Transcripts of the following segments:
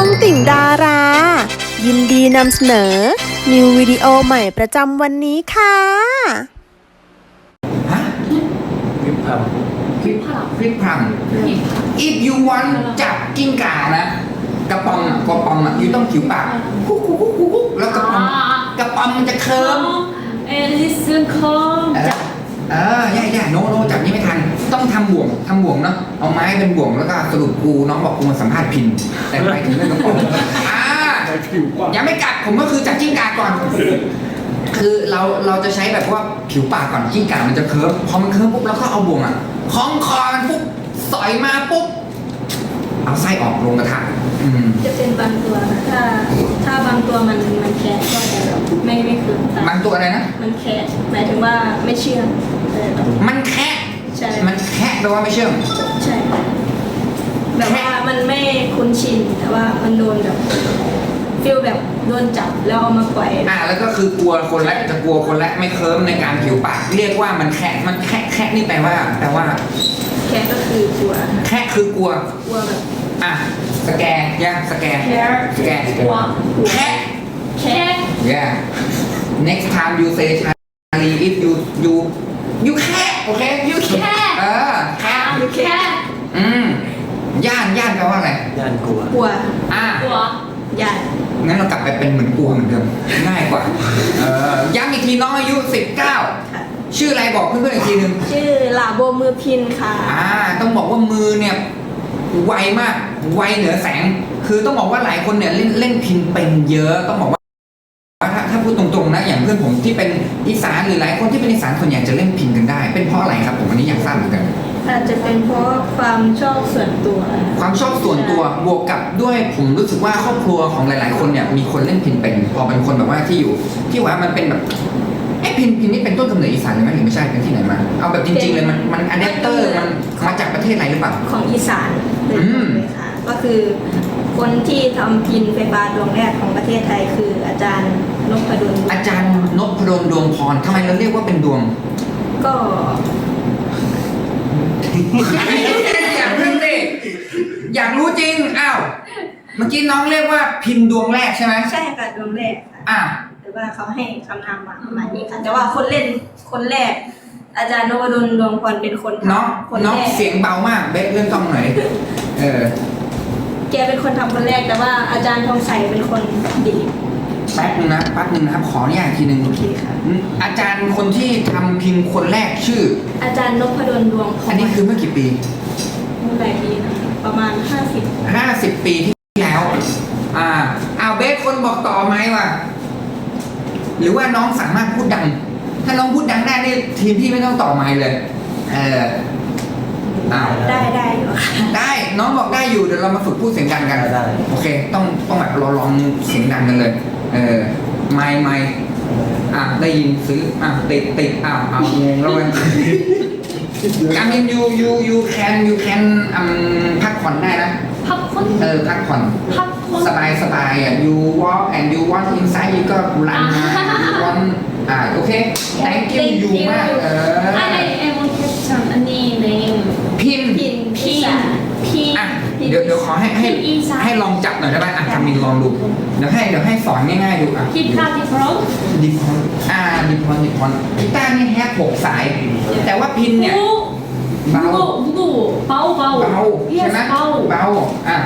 องติ่งดารา ยินดีนำเสนอ นิววิดีโอใหม่ประจำวันนี้ค่ะฮะวิปพัมคลิปคลิปพัง if you want จับกิ้งก่านะ กระป๋องอะกระป๋องอะอยู่ต้องผิวปากกุ๊กกุ๊กกุ๊กกุ๊กกุ๊กแล้วกระป๋องอ่ากระป๋องมันจะเคิร์มเอลิซึนคอมเออจับเออใช่ใช่โนโนจับนี่ไม่ทัน ต้องทำบ่วงทำบ่วงเนาะเอา ไม้เป็นบ่วงแล้วก็สรุปกูน้องบอกกูมาสัมภาษณ์พินแต่ไปถึงเรื่องกระป๋องอ่าใช้ผิวกว้างยังไม่กัดผมก็คือจับจิ้งก่าก่อน คือเราเราจะใช้แบบว่าผิวปากก่อนจิ้งก่ามันจะเคิร์ฟพอมันเคิร์ฟปุ๊บแล้วก็เอาบ่วงอะคล้องคอมันปุ๊บสอยมาปุ๊บเอาไส้ออกลงกระทะอืมจะเป็นบางตัวนะถ้าถ้าบางตัวมันมันแคสก็จะแบบไม่ไม่คืนมันตัวอะไรนะ มันแคสหมายถึงว่าไม่เชื่อมเออมันแคะ ใช่ มันแคะแปลว่าไม่เชื่อม ใช่แบบว่ามันไม่คุ้นชินแต่ว่ามันโดนแบบฟิลแบบโดนจับแล้วเอามาปล่อยอ่าแล้วก็คือกลัวคนละจะกลัวคนละไม่เคิร์ฟในการผิวปาก เรียกว่ามันแคะมันแคะแคะนี่แปลว่าแปลว่า แคสก็คือกลัวแคะคือกลัว กลัวแบบอะสแกนย่าสแกนแคร์สแกนกลัวแคะแค่ Yeah. Next time you say Charlie, if you you you cat, okay? You cat. เออ cat แค่อืมย่านย่านแปลว่าอะไร ย่านกลัว กลัวอ่ากลัวใหญ่งั้นเรากลับไปเป็นเหมือนกูเหมือนเดิมง่ายกว่า เออย้ำอีกทีน้องอายุค่ะ19 ชื่ออะไรบอกเพื่อนๆอีกทีหนึ่งชื่อลาโบมือพินค่ะ อ่า ต้องบอกว่ามือเนี่ยไวมากไวเหนือแสง คือต้องบอกว่าหลายคนเนี่ยเล่นเล่นพินเป็นเยอะต้องบอกว่าถ้าถ้า พูดตรงๆนะอย่างเพื่อนผมที่เป็นอีสานหรือหลายคนที่เป็นอีสานส่วนใหญ่จะเล่นพินกันได้ เป็นเพราะอะไรครับผมอันนี้อยากทราบเหมือนกัน อาจจะเป็นเพราะความชอบส่วนตัว ความชอบส่วนตัวบวกกับด้วยผมรู้สึกว่าครอบครัวของหลายๆ คนเนี่ยมีคนเล่นพินเป็นพอเป็นคนแบบว่าที่อยู่ ที่ว่ามันเป็นแบบไอ้พินพินนี่เป็นต้นกำเนิดอีสานเลยไหมหรือไม่ใช่เป็นที่ไหนมาเอาแบบจริงๆเลยมันมันอะแดปเตอร์มันมาจากประเทศอะไรหรือเปล่าของอีสานเลยอืมเลยค่ะก็คือ คนที่ทำพินไฟฟ้าดวงแรกของประเทศไทยคืออาจารย์นพดลอาจารย์นพดลดวงพรทำไมเราเรียกว่าเป็นดวง ก็อยากเพิ่งดิอยากรู้จริงอ้าวเมื่อกี้น้องเรียกว่าพินดวงแรกใช่ไหมใช่ค่ะดวงแรกค่ะอะแต่ว่าเขาให้คำนามมาประมาณนี้ค่ะ แต่ว่าคนเล่นคนแรก อาจารย์นพดลดวงพรเป็นคนน้องทำคนน้องแรกเสียงเบามากเบ๊กเรื่องกล้องหน่อยเออ แกเป็นคนทำคนแรกแต่ว่าอาจารย์ทองใสเป็นคนดีดแป๊บนึงนะแป๊บนึงนะครับ ขออนุญาตอีกทีหนึ่งโอเคค่ะ อืมอาจารย์คนที่ทำพิมพ์คนแรกชื่อ อาจารย์นพดลดวงพรอันนี้คือเมื่อกี่ปี เมื่อหลายปีนะประมาณห้าสิบ50 ปีที่แล้ว อ่าอ้าวเบสคนบอกต่อไหมวะหรือว่าน้องสามารถพูดดัง ถ้าน้องพูดดังได้นี่ทีมพี่ไม่ต้องต่อไม้เลย เออ อ้าว ได้ได้อยู่ค่ะได้น้องบอกได้อยู่เดี๋ยวเรามาฝึกพูดเสียงดังกันได้ โอเค ต้องต้องแบบเราลองเสียงดังกันเลย เออไม่ไม่อะได้ยินซื้ออะติดติดอ้าวเอางงแล้วเว้ยการมินยูยูยูแคนยูแคนอืมพักผ่อนได้นะ พักคนเออพักผ่อน พักคน สบายสบายอะ you walk and you want inside you ก็รันมา you want อ่าโอเค thank you you มากเออไอไอไอวันแคปชั่นอันนี้เนม พิน พิน พีพี อะ เดี๋ยวเดี๋ยวขอให้ให้ พินอีสาน ให้ลองจับหน่อยได้ไหมอ่ะทำมินลองดู เดี๋ยวให้เดี๋ยวให้สอนง่ายๆดูอ่ะ พีพาที่พร้อม ดิพอนอ่าดิพอนดิพอนกีตาร์นี่แฮกหกสาย แต่ว่าพินเนี่ย 무거 เบา 무거 무거 바오 바오 เบาใช่ไหม yes 바오 เบาอ่ะ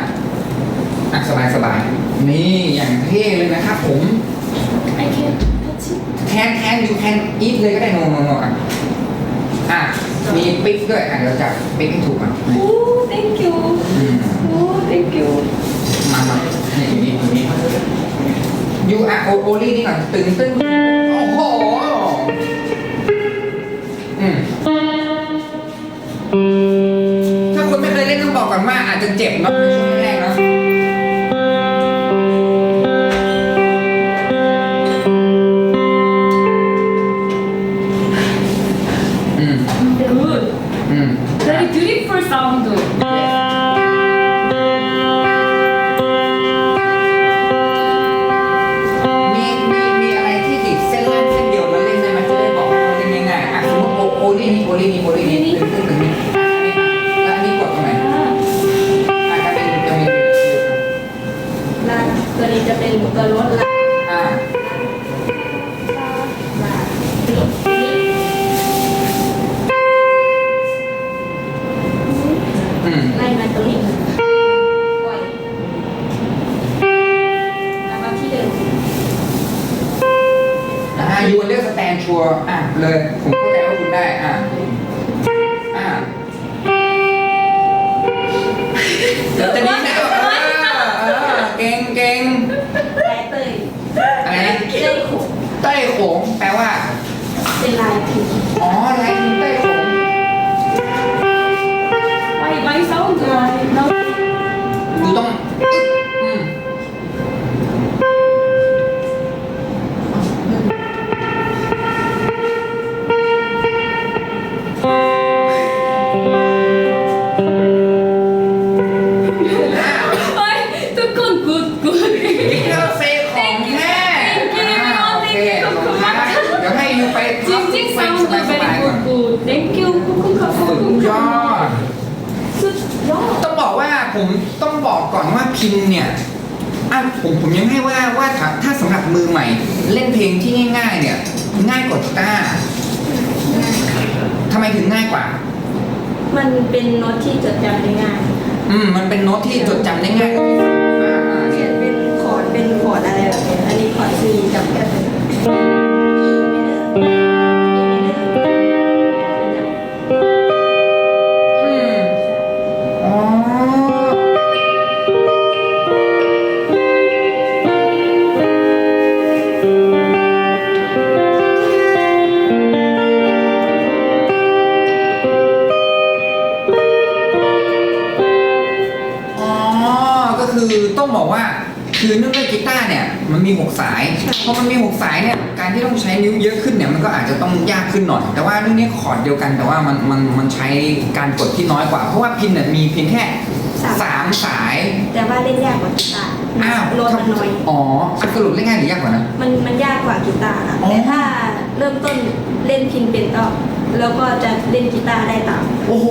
อ่ะสบายสบายนี่อย่างเท่เลยนะครับผม I can touch it แคนแคนอยู่แคนอีทเลยก็ได้โนโนโนอ่ะอ่ะมีปิ๊กด้วยอ่ะเดี๋ยวจับปิ๊กให้ถูกอ่ะ 오 thank you โอโอลี่นี่ก่อนตึงตึงโอ้โหอืมถ้าคุณไม่เคยเล่นต้องบอกก่อนว่าอาจจะเจ็บเนาะในช่วงแรกเนาะ ตัวนี้จะเป็นตัวรถละอ่าอืมไล่มาตรงนี้ปล่อยแล้วก็ที่เดิม อ่ายูเลือกสแตนชัวร์อะเลย ยครับอด สุดยอด ต้องบอกว่าผมต้องบอกก่อนว่าพินเนี่ยอะผมผมยังให้ว่าว่าถ้าถ้าสำหรับมือใหม่ เล่นเพลงที่ง่ายๆ เนี่ย ง่ายกว่ากีตาร์ทำไมถึงง่ายกว่า มันเป็นโน้ตที่จดจำได้ง่ายอืมมันเป็นโน้ตที่จดจำได้ง่ายอ่าอ่าเขียนเป็นคอร์ดเป็นคอร์ดอะไรแบบนี้อันนี้คอร์ดซีจำแค่เป็น คือต้องบอกว่าคือเนื่องด้วยกีตาร์เนี่ยมันมีหกสายพอมันมีหกสายเนี่ยการที่ต้องใช้นิ้วเยอะขึ้นเนี่ยมันก็อาจจะต้องยากขึ้นหน่อย แต่ว่าเรื่องนี้คอร์ดเดียวกันแต่ว่ามันมันมันใช้การกดที่น้อยกว่า เพราะว่าพินเนี่ยมีเพียงแค่สามสาย แต่ว่าเล่นยากกว่ากีตาร์อ้าวโน้ตมันน้อยอ๋ออะสรุปเล่นง่ายหรือยากกว่านะมันมันยากกว่ากีตาร์ค่ะอ๋อแต่ถ้าเริ่มต้นเล่นพินเป็นก็ แล้วก็จะเล่นกีตาร์ได้ตาม โอ้โห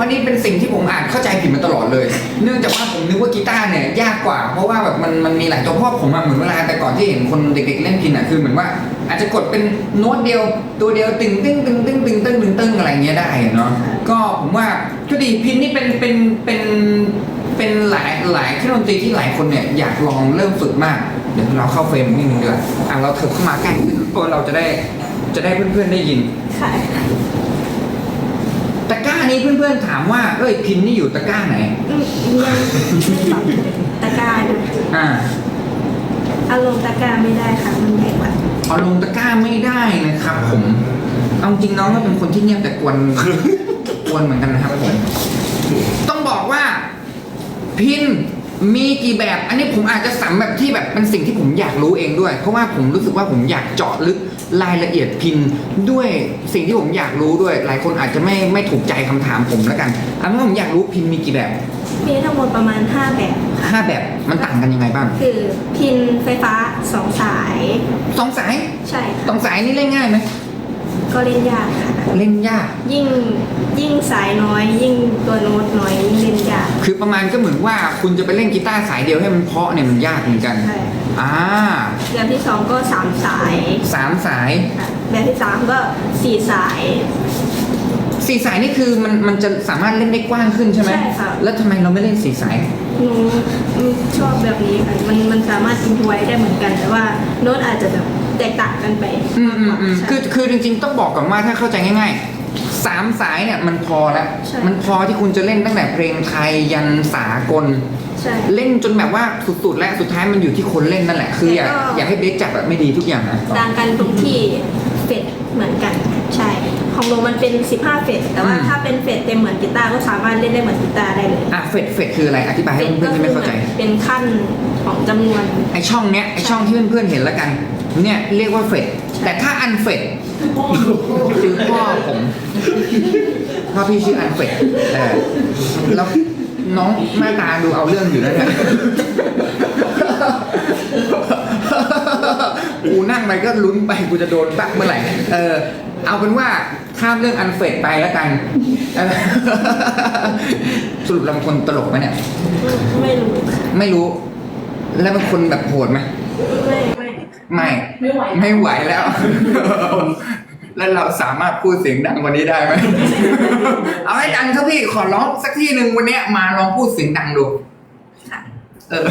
อันนี้เป็นสิ่งที่ผมอ่านเข้าใจผิดมาตลอดเลย เนื่องจากว่าผมนึกว่ากีตาร์เนี่ยยากกว่า เพราะว่าแบบมันมันมีหลายตัวเพราะผมอะเหมือนเวลาแต่ก่อนที่เห็นคนเด็ก ๆ เล่นพินอะคือเหมือนว่า อาจจะกดเป็นโน้ตเดียวตัวเดียวตึงตึงตึงตึงตึงตึงตึงตึงอะไรเงี้ยได้เนาะ ก็ผมว่าก็ดีพินนี่เป็นเป็นเป็นเป็นหลายหลายเครื่องดนตรีที่หลายคนเนี่ยอยากลองเริ่มฝึกมาก เดี๋ยวเราเข้าเฟรมนิดนึงดีกว่าอะเราเถิบเข้ามาใกล้ขึ้นเพื่อเราจะได้ จะได้เพื่อนๆได้ยินค่ะตะกร้านี้เพื่อนๆถามว่าเอ้ยพินนี่อยู่ตะกร้าไหนอืมยังไม่ปรับตะกร้าดูอ่าเอาลงตะกร้าไม่ได้ค่ะ มันใหญ่กว่าเอาลงตะกร้าไม่ได้นะครับผมเอาจริงน้องก็เป็นคนที่เงียบแต่กวนกวนเหมือนกันนะครับผมต้องบอกว่า พินมีกี่แบบ อันนี้ผมอาจจะสัมแบบที่แบบเป็นสิ่งที่ผมอยากรู้เองด้วย เพราะว่าผมรู้สึกว่าผมอยากเจาะลึก รายละเอียดพินด้วยสิ่งที่ผมอยากรู้ด้วย หลายคนอาจจะไม่ไม่ถูกใจคำถามผมแล้วกันเอาเป็นว่าผมอยากรู้พินมีกี่แบบมีทั้งหมดประมาณ 5 แบบค่ะห้าแบบมันต่างกันยังไงบ้าง คือพินไฟฟ้า 2 สายสองสายใช่สค่ะองสายนี่เล่นง่ายไหมก็เล่นยากค่ะ เล่นยาก ยิ่งยิ่งสายน้อย ยิ่งตัวโน้ตน้อยยิ่งเล่นยาก คือประมาณก็เหมือนว่าคุณจะไปเล่นกีตาร์สายเดียวให้มันเพราะเนี่ยมันยากเหมือนกันใช่ อ่าแบบที่2ก็3สายสามสายค่ะแบบที่3ก็4สาย สี่สายนี่คือมันมันจะสามารถเล่นได้กว้างขึ้นใช่ไหมใช่ค่ะ แล้วทำไมเราไม่เล่นสี่สาย หนูชอบแบบนี้ค่ะมันมันสามารถอินไว้ได้เหมือนกัน แต่ว่าโน้ตอาจจะแบบแตกต่างกันไปอืมอืมอืมใช่ คือคือจริงๆต้องบอกก่อนว่าถ้าเข้าใจง่ายๆ สามสายเนี่ยมันพอแล้ว ใช่ มันพอที่คุณจะเล่นตั้งแต่เพลงไทยยันสากล ใช่ เล่นจนแบบว่าสุดๆ และสุดท้ายมันอยู่ที่คนเล่นนั่นแหละ คืออยากแต่ก็ อยากให้เบสจับแบบไม่ดีทุกอย่างนะต่างกันตรงที่เฟดเหมือนกัน ใช่ ของโนมันเป็น 15 เฟดแต่ว่าถ้าเป็นเฟดเต็มเหมือนกีตาร์ก็สามารถเล่นได้เหมือนกีตาร์ได้เลยอะเฟดเฟดคืออะไรอธิบายให้เพื่อนๆที่ไม่เข้าใจ เป็นขั้นของจำนวน ไอช่องเนี้ยไอช่องที่เพื่อนๆเห็นแล้วกัน เนี่ยเรียกว่าเฟดแต่ถ้าอันเฟดคือพ่อผมพ่อพี่ชื่ออันเฟดเออแล้วน้องหน้าตาดูเอาเรื่องอยู่แล้วเนี่ยกูนั่งไปก็ลุ้นไปกูจะโดนบักเมื่อไหร่ เออ เอาเป็นว่าข้ามเรื่องอันเฟดไปแล้วกันเออสรุปเราเป็นคนตลกไหมเนี่ย ไม่รู้ค่ะไม่รู้ แล้วเป็นคนแบบโหดไหมไม่ ไม่ไม่ไม่ไหวไม่ไหวแล้ว แล้วเราสามารถพูดเสียงดังกว่านี้ได้ไหมเอาให้ดังเท่าพี่ขอร้องสักที่หนึ่งวันเนี้ยมาลองพูดเสียงดังดูค่ะเออ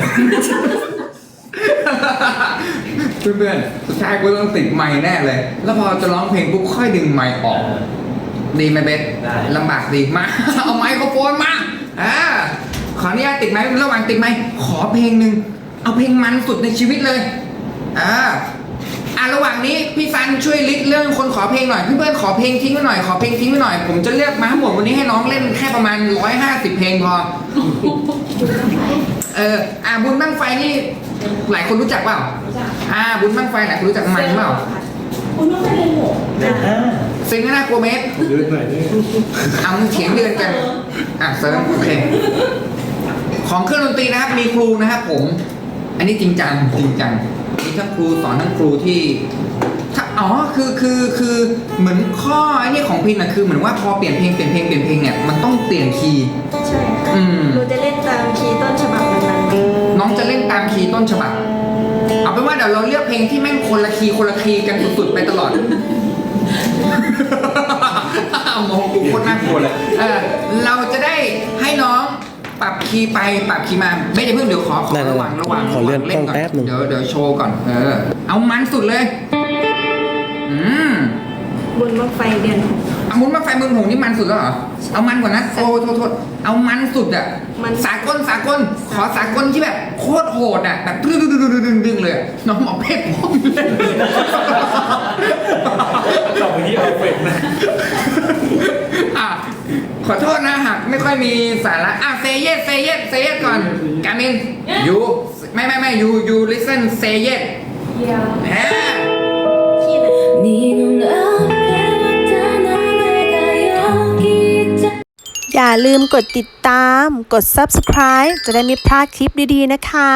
เพื่อนๆสุดท้ายกูต้องติดไม้แน่เลย แล้วพอจะร้องเพลงปุ๊บค่อยดึงไม้ออก ดีไหมเบสได้ลำบากดีมา เอาไมโครโฟนมาอ่าขออนุญาตติดไม้ระหว่างติดไม้ขอเพลงหนึ่งเอาเพลงมันสุดในชีวิตเลย อ่าอ่าระหว่างนี้พี่ซันช่วยลิสต์เรื่องคนขอเพลงหน่อยเพื่อนๆขอเพลงทิ้งไว้หน่อยขอเพลงทิ้งไว้หน่อย ผมจะเลือกมาทั้งหมดวันนี้ให้น้องเล่นแค่ประมาณร้อยห้าสิบเพลงพอ เอออ่าบุญบ้างไฟนี่ หลายคนรู้จักเปล่าอ่าบุญบ้างไฟหลายคนรู้จักมันเปล่าคุณต้องไปเรียนหมดเด็กห้าเซ็งก็น่ากลัวเมตรเดือนหน่อยนี่เอามึงเถียงเดือนกันอะเสริมโอเคของเครื่องดนตรีนะครับมีครูนะครับผม อันนี้จริงจังจริงจังมีทั้งครูสอนทั้งครูที่ถ้าอ๋อคือคือคือเหมือนข้อไอ้นี่ของพินอะคือเหมือนว่าพอเปลี่ยนเพลงเปลี่ยนเพลงเปลี่ยนเพลงเนี่ยมันต้องเปลี่ยนคีย์ ใช่ค่ะอืม หนูจะเล่นตามคีย์ต้นฉบับนั้นน้องจะเล่นตามคีย์ต้นฉบับ เอาเป็นว่าเดี๋ยวเราเลือกเพลงที่แม่งคนละคีย์คนละคีย์กันสุดๆไปตลอดมองกูโคตรน่ากลัวเลยเออเราจะได้ให้น้อง ปรับคีย์ไปปรับคีย์มาไม่ได้เพิ่งเดี๋ยวขอขอได้ๆระหว่างระหว่างขอเลื่อนระหว่างกล้องแป๊บหนึ่ง เดี๋ยวเดี๋ยวโชว์ก่อนเออเอามันสุดเลย อืมๆบุญบังไฟเดือนหก เอามุนมาไฟมึงหงนี่มันสุดแล้วเหรอเอามันกว่านั้นโอ้โทษโทษเอามันสุดอะมันสากลสากลขอสากลที่แบบโคตรโหดอะแบบดึงดึงดึงดึงดึงดึงเลยอะน้องหมอเพชรพ่อมเลย ต่อไปที่เอาเป็ดนะอะข อโทษนะหากไม่ค่อยมีสาระอ่ะเซเยสเซเยสเซเยสก่อน การมินยูไม่ไม่ไม่ยูยูลิสเซนเซเยส Yeah. แหม ที่ไหน 네눈앞에 나타나 내가 여기 있다 อย่าลืมกดติดตาม กด subscribe จะได้ไม่พลาดคลิปดีๆนะคะ